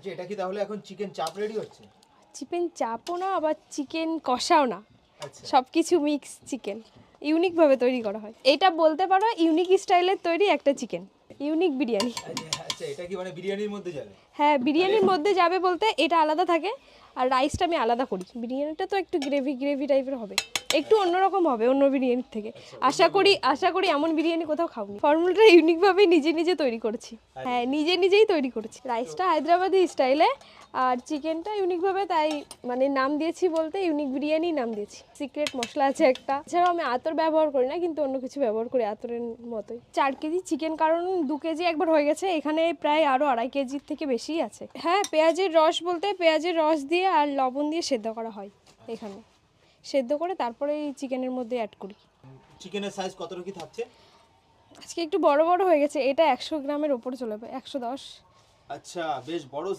আচ্ছা এটা কি তাহলে এখন চিকেন চাপ রেডি হচ্ছে? চিকেন চাপও না আবার চিকেন কষাও না। সবকিছু সব কিছু মিক্স চিকেন ইউনিকভাবে তৈরি করা হয়। এটা বলতে পারো ইউনিক স্টাইলের তৈরি একটা চিকেন ইউনিক বিরিয়ানি। আচ্ছা এটা কি মানে বিরিয়ানির মধ্যে যাবে? হ্যাঁ বিরিয়ানির মধ্যে যাবে বলতে এটা আলাদা থাকে। আর রাইসটা আমি আলাদা করি। বিরিয়ানিটা তো একটু গ্রেভি গ্রেভি টাইপের হবে। একটু অন্যরকম হবে অন্য বিরিয়ানির থেকে। আশা করি আশা করি এমন বিরিয়ানি কোথাও খাবনি ফর্মুলাটা ইউনিকভাবেই নিজে নিজে তৈরি করেছি। হ্যাঁ নিজে নিজেই তৈরি করেছি। রাইসটা হায়দ্রাবাদি স্টাইলে আর চিকেনটা ইউনিকভাবে তাই মানে নাম দিয়েছি বলতে ইউনিক বিরিয়ানি নাম দিয়েছি। সিক্রেট মশলা আছে একটা। এছাড়াও আমি আতর ব্যবহার করি না কিন্তু অন্য কিছু ব্যবহার করি আতরের মতোই। চার কেজি চিকেন কারণ দু কেজি একবার হয়ে গেছে। এখানে প্রায় আরও আড়াই কেজির থেকে বেশি আছে। হ্যাঁ পেঁয়াজের রস বলতে পেঁয়াজের রস দিয়ে আর লবণ দিয়ে সেদ্ধ করা হয় এখানে। সেদ্ধ করে তারপরে এই চিকেনের মধ্যে অ্যাড করি। চিকেনের সাইজ কত কি থাকছে? আজকে একটু বড় বড় হয়ে গেছে এটা একশো গ্রামের ওপরে চলে যাবে একশো দশ। আচ্ছা বেশ বড়